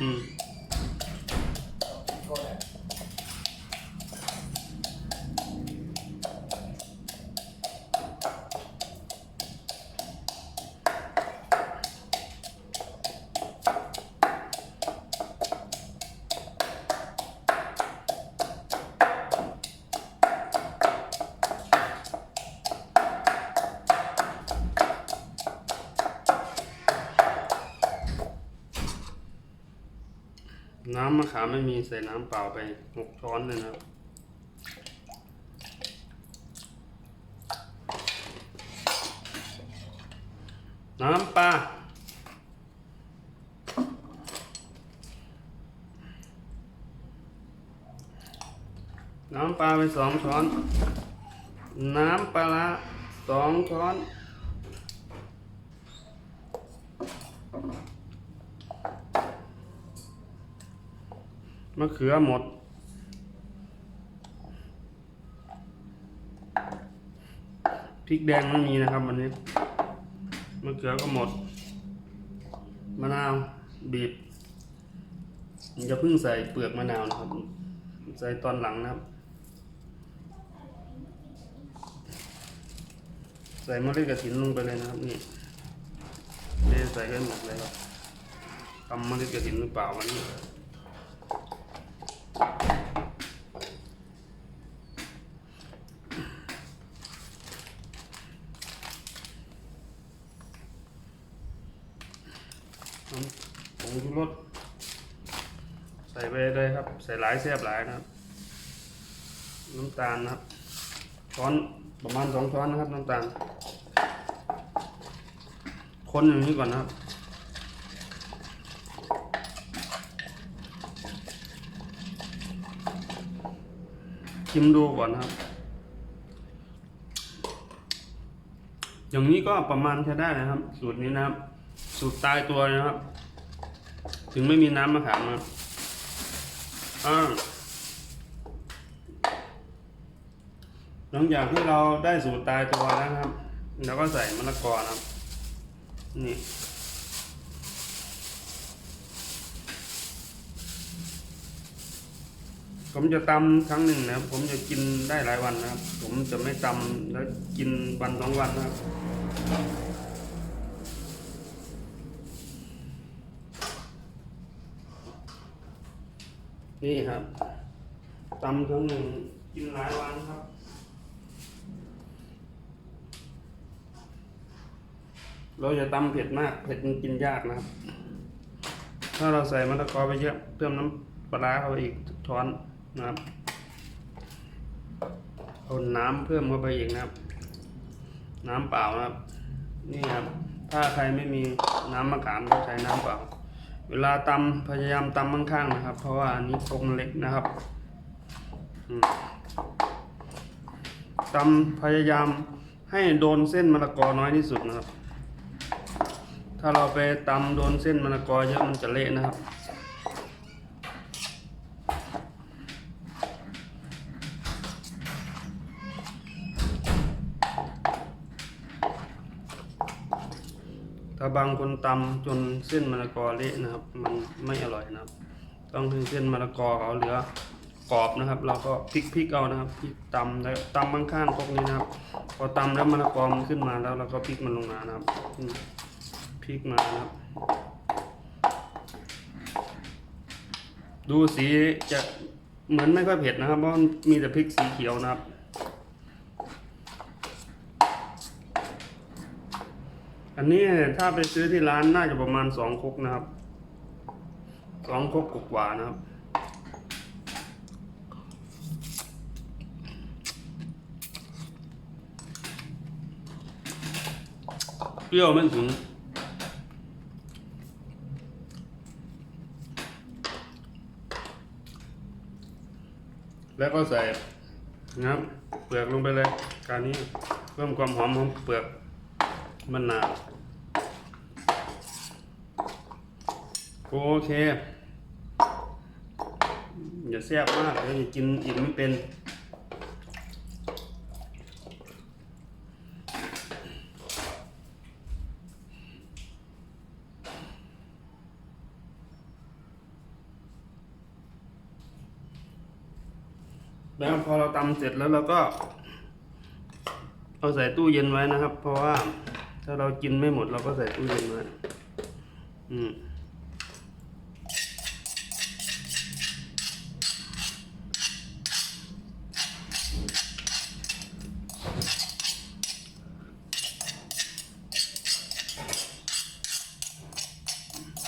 嗯。 น้ำมะขามไม่มีใส่น้ำเปล่าไปหกช้อนเลยนะครับน้ำปลาน้ำปลาไปสองช้อน น้ำปลาร้าสองช้อน มะเขือหมด พริกแดงไม่มีนะครับวันนี้ มะเขือก็หมด มะนาวบีบอย่าเพิ่งใส่เปลือกมะนาวนะครับ ใส่ตอนหลังนะครับ ใส่มะเมล็ดกระถินลงไปเลยนะครับนี่เทใส่กันหมดเลยครับทำเมล็ดกระถินหรือเปล่าวันนี้ ผงชูรสใส่ไปเลยครับ ใส่หลายแซ่บหลายนะครับ น้ำตาลนะครับ ช้อนประมาณสองช้อนนะครับ น้ำตาล คนอย่างนี้ก่อนนะครับ ชิมดูก่อนนะครับ อย่างนี้ก็ประมาณใช้ได้นะครับ สูตรนี้นะครับ สูตรตายตัวนะครับ ถึงไม่มีน้ำมะขามนะอ่าหลังจากที่เราได้สูตรตายตัวแล้วนะครับเราก็ใส่มะละกอนะครับ นี่ ผมจะตำครั้งหนึ่งนะครับ ผมจะกินได้หลายวันนะครับ ผมจะไม่ตำแล้วกินวันสองวันนะครับ นี่ครับตำครั้งหนึ่งกินหลายวันครับเราจะตำเผ็ดมาก เผ็ดมันกินยากนะครับ ถ้าเราใส่มะละกอไปเยอะ เพิ่มน้ำปลาร้าเข้าไปอีกช้อน นะครับเอาน้ำเพิ่มเข้าไปอีกนะครับ น้ำเปล่านะครับ นี่ครับ ถ้าใครไม่มีน้ำมะขามก็ใช้น้ำเปล่า เวลาตำพยายามตำข้างๆนะครับ เพราะว่าอันนี้ครกมันเล็กนะครับตำพยายามให้โดนเส้นมะละกอน้อยที่สุดนะครับ ถ้าเราไปตำโดนเส้นมะละกอเยอะมันจะเละนะครับ บางคนตำจนเส้นมะละกอเละนะครับ มันไม่อร่อยนะครับ ต้องให้เส้นมะละกอเขาเหลือกรอบนะครับ เราก็พลิกพลิกเอานะครับพลิกตำแล้วตำข้างๆพวกนี้นะครับ พอตำแล้วมะละกอมันขึ้นมาแล้วเราก็พลิกมันลงมานะครับพลิกมานะครับ ดูสีจะเหมือนไม่ค่อยเผ็ดนะครับเพราะมันมีแต่พริกสีเขียวนะครับ อันนี้ถ้าไปซื้อที่ร้านน่าจะประมาณสองครกนะครับสองครกกว่านะครับ เปรี้ยวไม่ถึงแล้วก็ใส่นะครับเปลือกลงไปเลย การนี้เพิ่มความหอมของเปลือก มะนาวโอเค อย่าแซ่บมากเดี๋ยวจะกินอีกไม่เป็นแล้วพอเราตำเสร็จแล้วเราก็ เอาใส่ตู้เย็นไว้นะครับ เพราะว่า ถ้าเรากินไม่หมดเราก็ใส่ตู้เย็นไว้อืม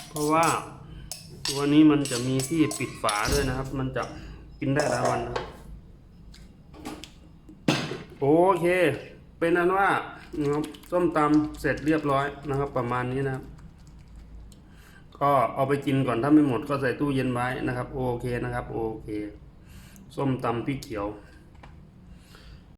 เพราะว่าตัวนี้มันจะมีที่ปิดฝาด้วยนะครับ มันจะกินได้หลายวันนะโอเค เป็นนั้นว่า นะครับส้มตำเสร็จเรียบร้อยนะครับ ประมาณนี้นะครับ ก็เอาไปกินก่อนถ้าไม่หมดก็ใส่ตู้เย็นไว้นะครับ โอเคนะครับ โอเค ส้มตำพริกเขียว